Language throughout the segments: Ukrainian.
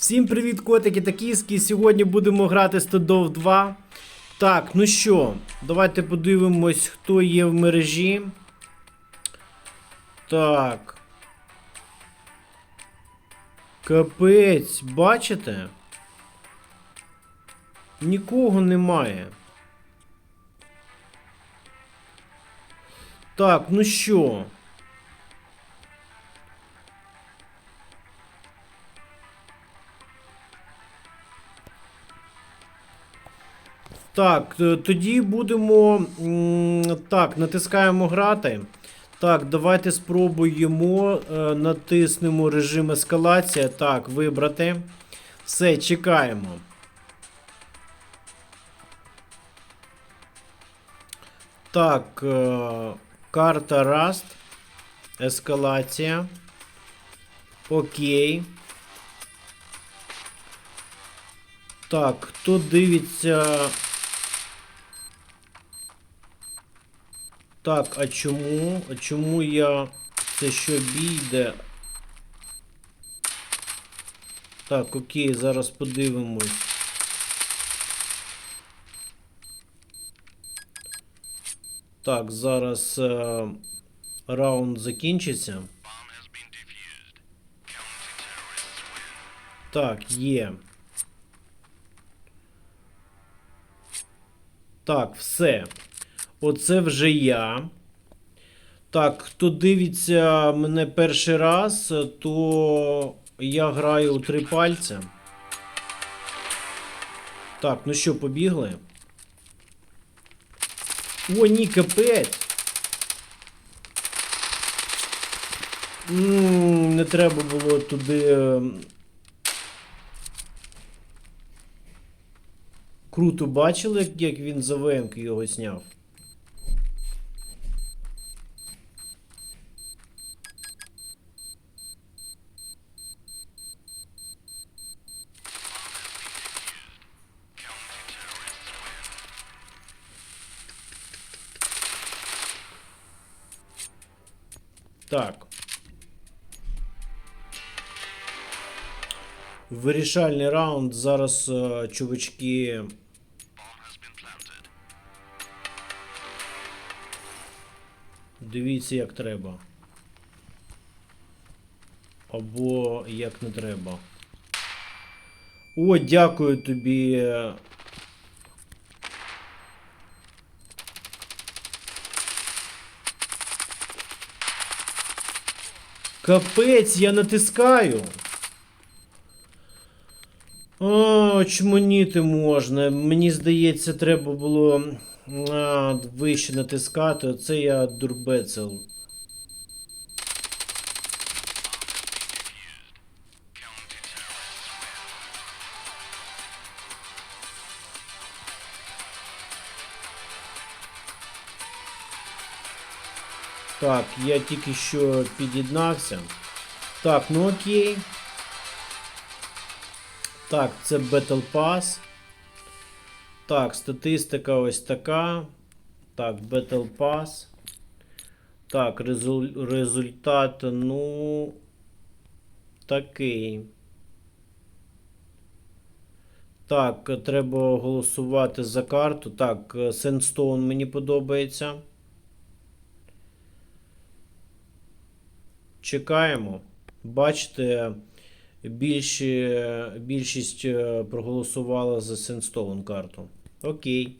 Всім привіт, котики та кіски. Сьогодні будемо грати Стадов 2. Так, ну що, давайте подивимось, хто є в мережі. Так. Капець, бачите? Нікого немає. Так, ну що? Так, тоді будемо. Так, натискаємо грати. Так, давайте спробуємо. е, Натиснемо режим ескалація. Так, вибрати. Все, чекаємо. Так, е, карта Rust. Ескалація. Окей. Так, хто дивиться. Так, а чому? А чому я. Це що бій йде? Так, окей, зараз подивимось. Так, зараз е, раунд закінчиться. Так, є. Так, все. Оце вже я. Так, хто дивиться мене перший раз, то я граю у три пальця. Так, ну що, побігли? О, ні, капець. Не треба було туди. ем, Круто бачили, як він за ВМК його зняв? Так. Вирішальний раунд. Зараз е, чувачки. Дивіться, як треба. Або як не треба. О, дякую тобі. Капець, я натискаю. О, чмоніти можна. Мені здається, треба було а, вище натискати. Оце я дурбецел. Так, я тільки що під'єднався. Так, ну окей. Так, це Battle Pass. Так, статистика ось така. Так, Battle Pass. Так, резул- результат, ну. Такий. Так, треба голосувати за карту. Так, Sandstone мені подобається. Чекаємо. Бачите, більші, більшість е, проголосувала за Sandstone карту. Окей.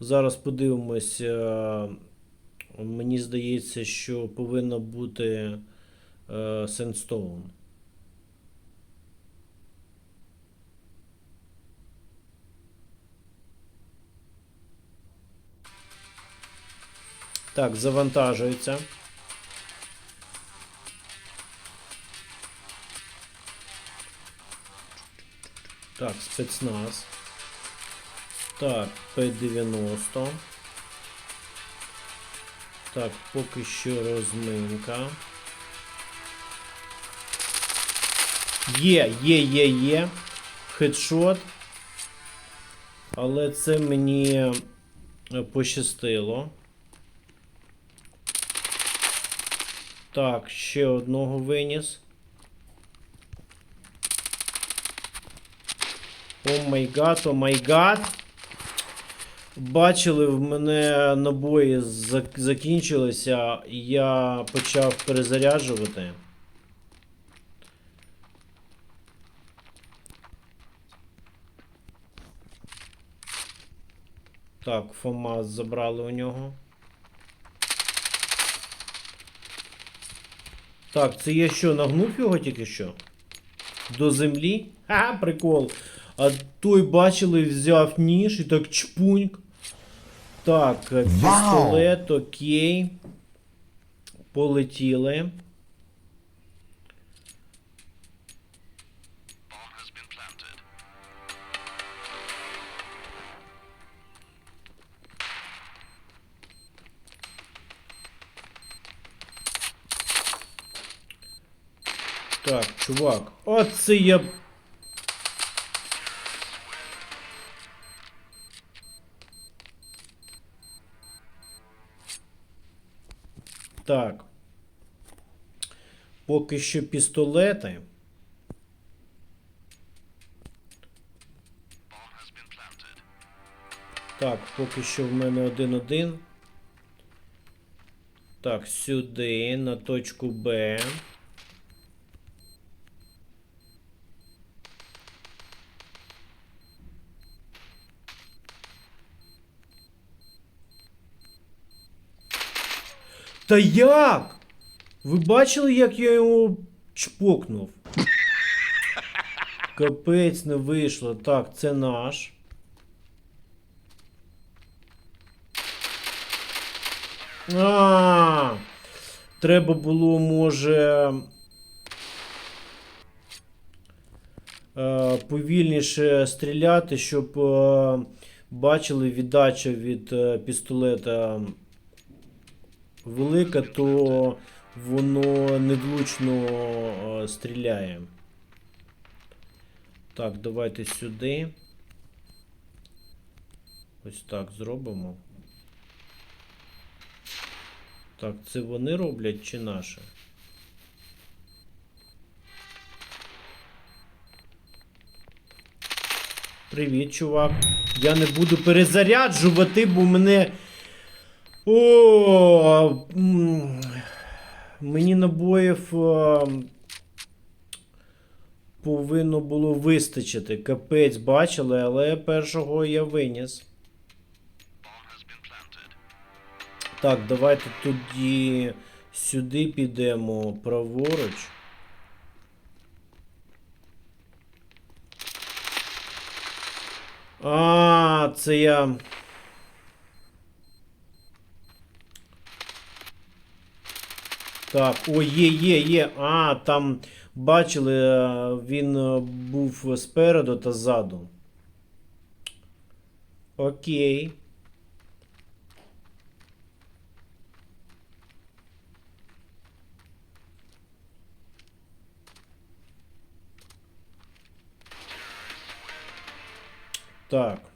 Зараз подивимось. е, Мені здається, що повинно бути Sandstone. Так, завантажується. Так, спецназ. Так, П-90. Так, поки що розминка. Є, є, є, є. Хедшот. Але це мені е, пощастило. Так, ще одного виніс. О май гад, о май гад. Бачили, в мене набої закінчилися, і я почав перезаряджувати. Так, ФОМАС забрали у нього. Так, це я що, нагнув його тільки що? До землі? Ха, прикол. А той бачили, взяв ніж і так чпуньк. Так, е, пістолет, окей. Полетіли. Так, чувак. Оце я. Так. Поки що пістолети. Так, поки що в мене один-один. Так, сюди, на точку Б. Та як? Ви бачили, як я його чпокнув? Капець не вийшло. Так, це наш. А, треба було, може. е, Повільніше стріляти, щоб е, бачили віддача від е, пістолета велика, то воно невлучно е, стріляє. Так, давайте сюди. Ось так зробимо. Так, це вони роблять чи наше? Привіт, чувак. Я не буду перезаряджувати, бо мене. О, мені набоїв е, повинно було вистачити. Капець бачили, але першого я виніс. Так, давайте тоді сюди підемо праворуч. А, це я. Так, о, є, є, є. А, там бачили, е, він е, був спереду та ззаду. Окей. Так.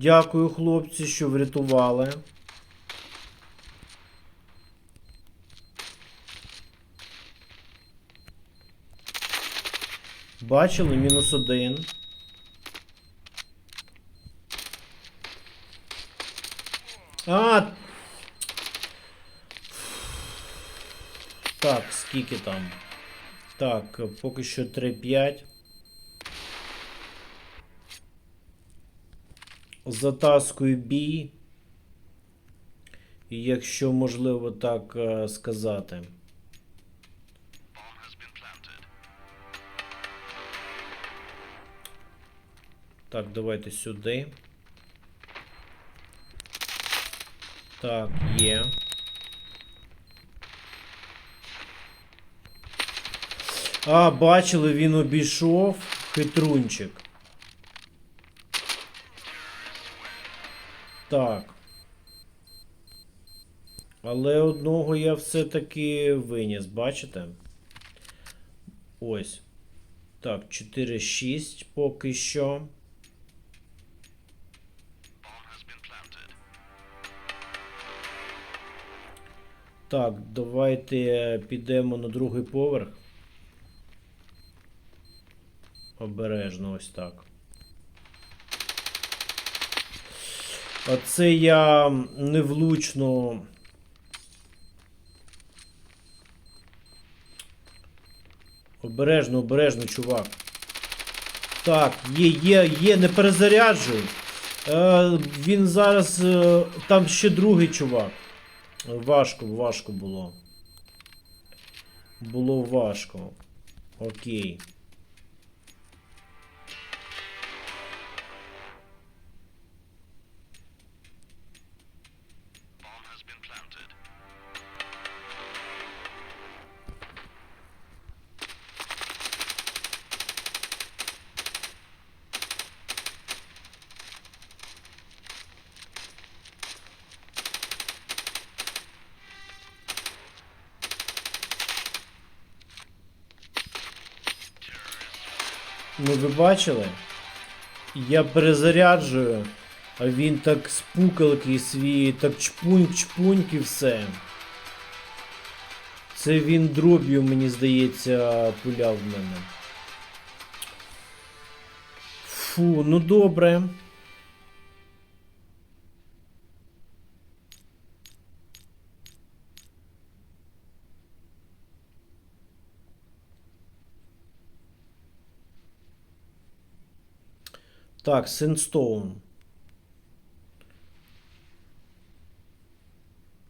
Дякую, хлопці, що врятували. Бачили, мінус один. А. Так, скільки там? Так, поки що 3-5. Затаскую бій. Якщо можливо так е, сказати. Так, давайте сюди. Так, є. А, бачили, він обійшов. Хитрунчик. Так. Але одного я все-таки виніс, бачите? Ось. Так, 4-6 поки що. Так, давайте підемо на другий поверх. Обережно ось так. А це я невлучно. Обережно, обережно, чувак. Так, є, є, є, не перезаряджуй. Е, він зараз. Е, там ще другий чувак. Важко, важко було. Було важко. Окей. Ну ви бачили? Я перезаряджую, а він так з пукалки свій, так чпуньк-чпуньк і все. Це він дроб'ю, мені здається, пуляв в мене. Фу, ну добре. Так, Синстоун.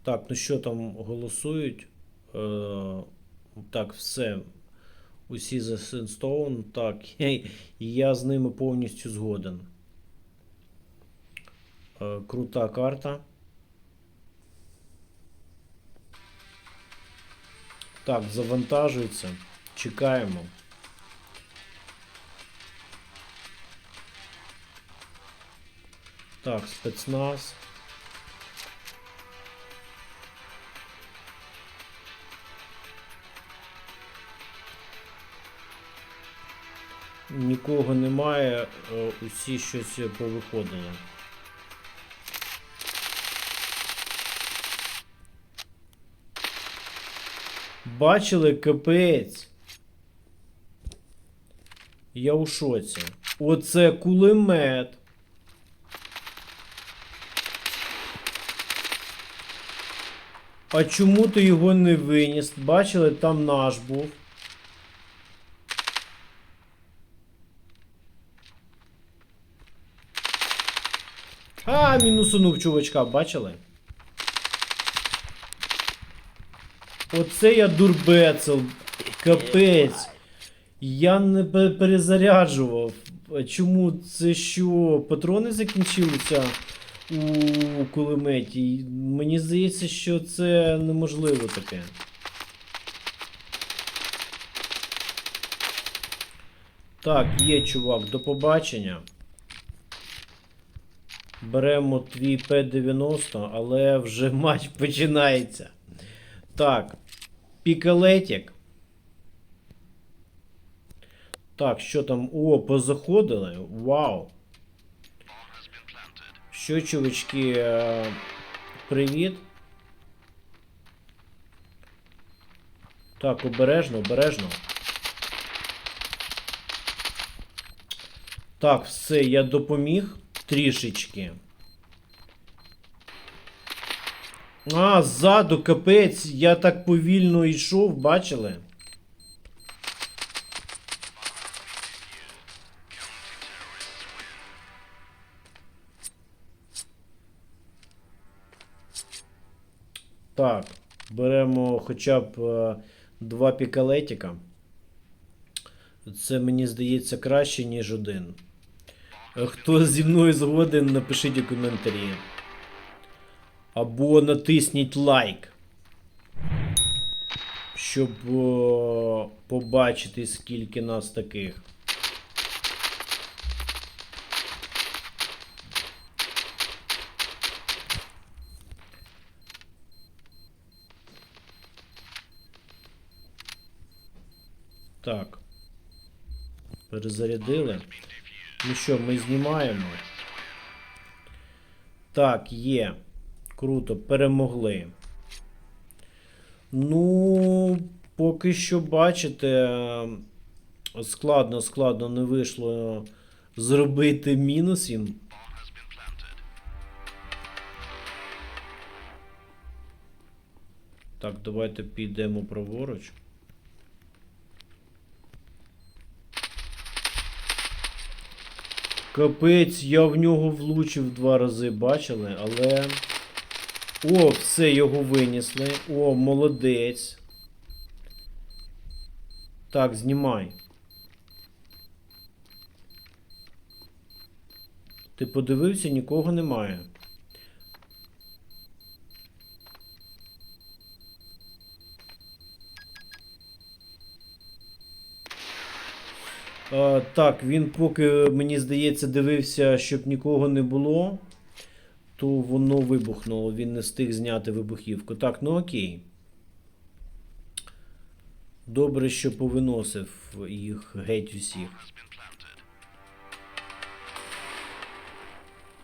Так, ну що там голосують? Е, так, все. Усі за Синстоун. Так, я, я з ними повністю згоден. Е, крута карта. Так, завантажується. Чекаємо. Так, спецназ. Нікого немає, е, усі щось повиходили. Бачили капець. Я у шоці. Оце кулемет. А чому ти його не виніс? Бачили, там наш був. А, мінусунув чувачка, бачили? Оце я дурбецел. Капець. Я не перезаряджував. Чому це що? Патрони закінчилися у кулеметі? Мені здається, що це неможливо таке. Так, є чувак, до побачення. Беремо твій П-90, але вже матч починається. Так, пікалетік. Так, що там? О, позаходили. Вау. Що, чувачки, е, привіт. Так, обережно, обережно. Так, все, я допоміг трішечки. А, ззаду капець, я так повільно йшов, бачили? Так, беремо хоча б е, два пікалетіка. Це мені здається краще, ніж один. Е, Хто зі мною згоден, напишіть у коментарі. Або натисніть лайк. Щоб е, побачити, скільки нас таких. Так. Перезарядили. Ну що, ми знімаємо. Так, є. Круто, перемогли. Ну, поки що, бачите, складно, складно не вийшло зробити мінус їм. Так, давайте підемо праворуч. Капець, я в нього влучив два рази, бачили, але. О, все, його винесли. О, молодець. Так, знімай. Ти подивився, нікого немає. Так, він поки, мені здається, дивився, щоб нікого не було, то воно вибухнуло. Він не встиг зняти вибухівку. Так, ну окей. Добре, що повиносив їх геть усіх.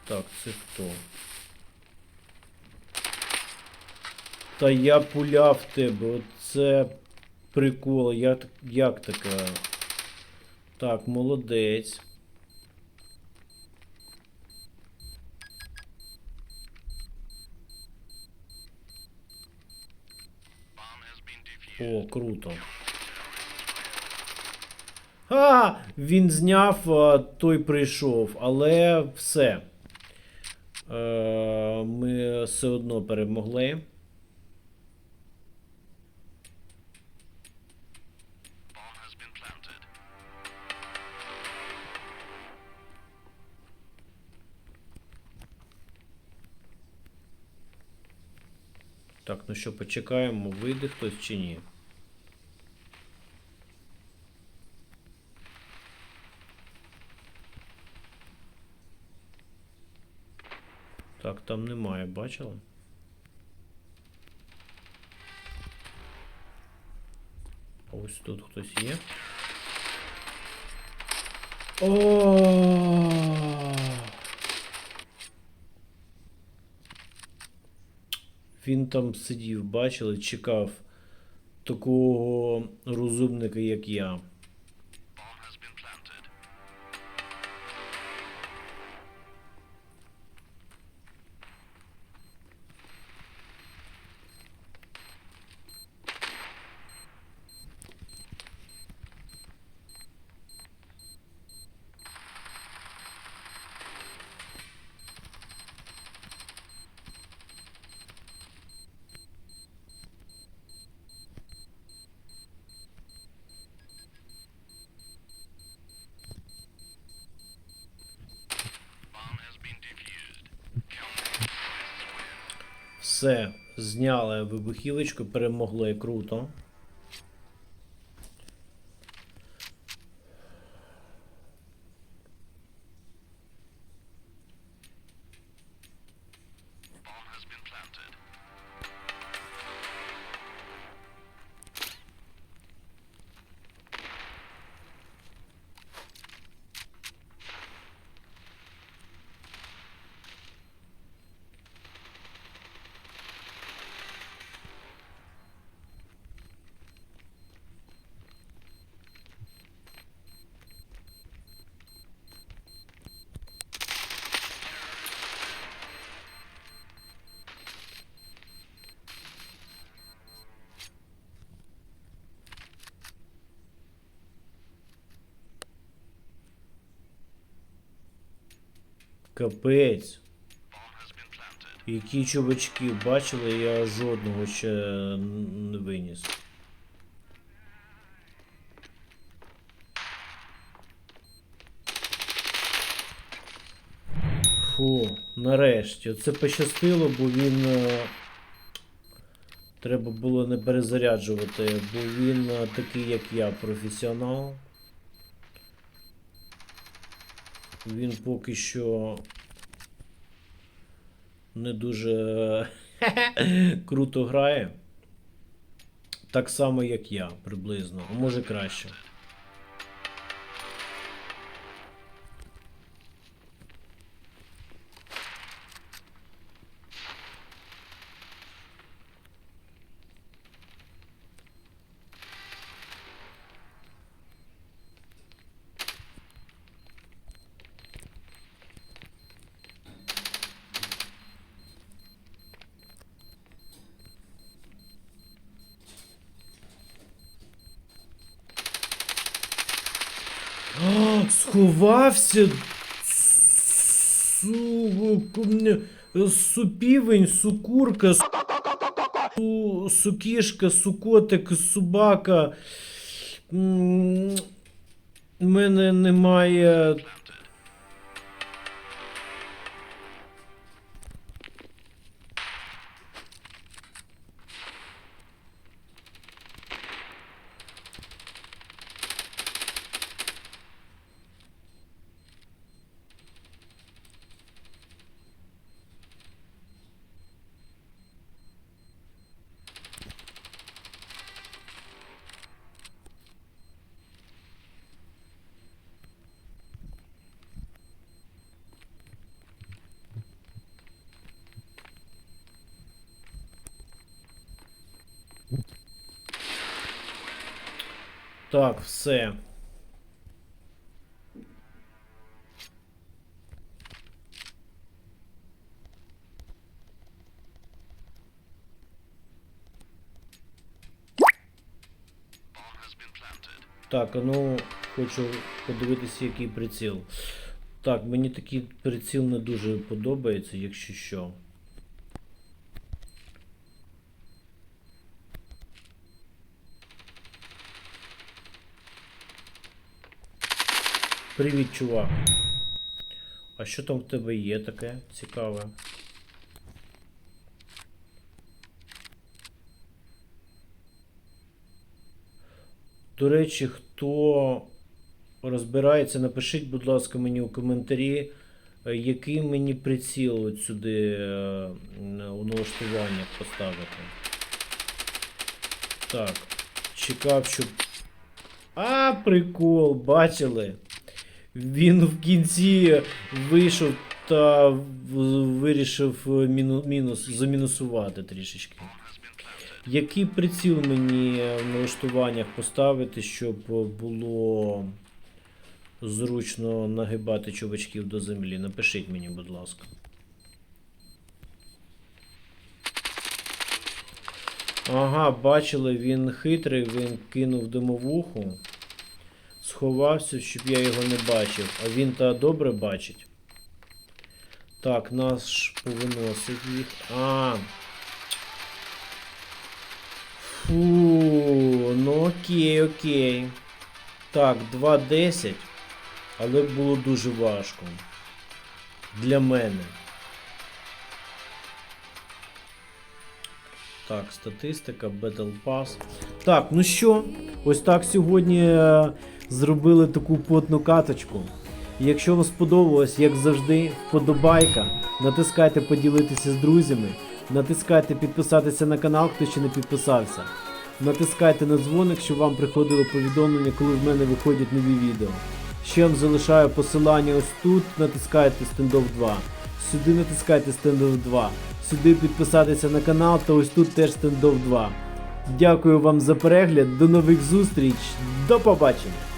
Так, це хто? Та я пуляв тебе, оце прикол. Як, як таке? Так, молодець. О, круто. А, він зняв, той прийшов, але все. Е, ми все одно перемогли. Так, ну що, почекаємо, вийде хтось чи ні. Так, там немає, бачили? А ось тут хтось є. О! Він там сидів, бачили, чекав такого розумника, як я. Все, зняли вибухівочку, перемогли круто. Капець. Які чувачки бачили, я жодного ще не виніс. Фу, нарешті. Оце пощастило, бо він. е, Треба було не перезаряджувати, бо він е, такий, як я, професіонал. Він поки що не дуже круто грає. Так само, як я, приблизно, а може краще. Сховався. Су... Супівень, сукурка, су... сукішка, сукотик, собака. У мене немає. Так, все. Так, ну хочу подивитися, який приціл. Так, мені такий приціл не дуже подобається, якщо що. Привіт, чувак. А що там в тебе є таке цікаве? До речі, хто розбирається, напишіть, будь ласка, мені у коментарі, е, який мені приціл сюди е, у налаштуваннях поставити. Так, чекав, щоб. А, прикол, бачили? Він в кінці вийшов та вирішив е, міну- мінус, замінусувати трішечки. Який приціл мені в налаштуваннях поставити, щоб було зручно нагибати чувачків до землі? Напишіть мені, будь ласка. Ага, бачили, він хитрий, він кинув димовуху, сховався, щоб я його не бачив, а він та добре бачить. Так, нас повиносить їх. А. Фу, ну окей, окей. Так, 2.10. Але було дуже важко. Для мене. Так, статистика, Battle Pass. Так, ну що, ось так сьогодні е, зробили таку потну каточку. Якщо вам сподобалось, як завжди, вподобайка, натискайте поділитися з друзями, натискайте підписатися на канал, хто ще не підписався. Натискайте на дзвоник, щоб вам приходило повідомлення, коли в мене виходять нові відео. Ще вам залишаю посилання ось тут, натискайте стендов 2. Сюди натискайте стендов 2. Сюди підписатися на канал, та ось тут теж стендов 2. Дякую вам за перегляд, до нових зустріч, до побачення!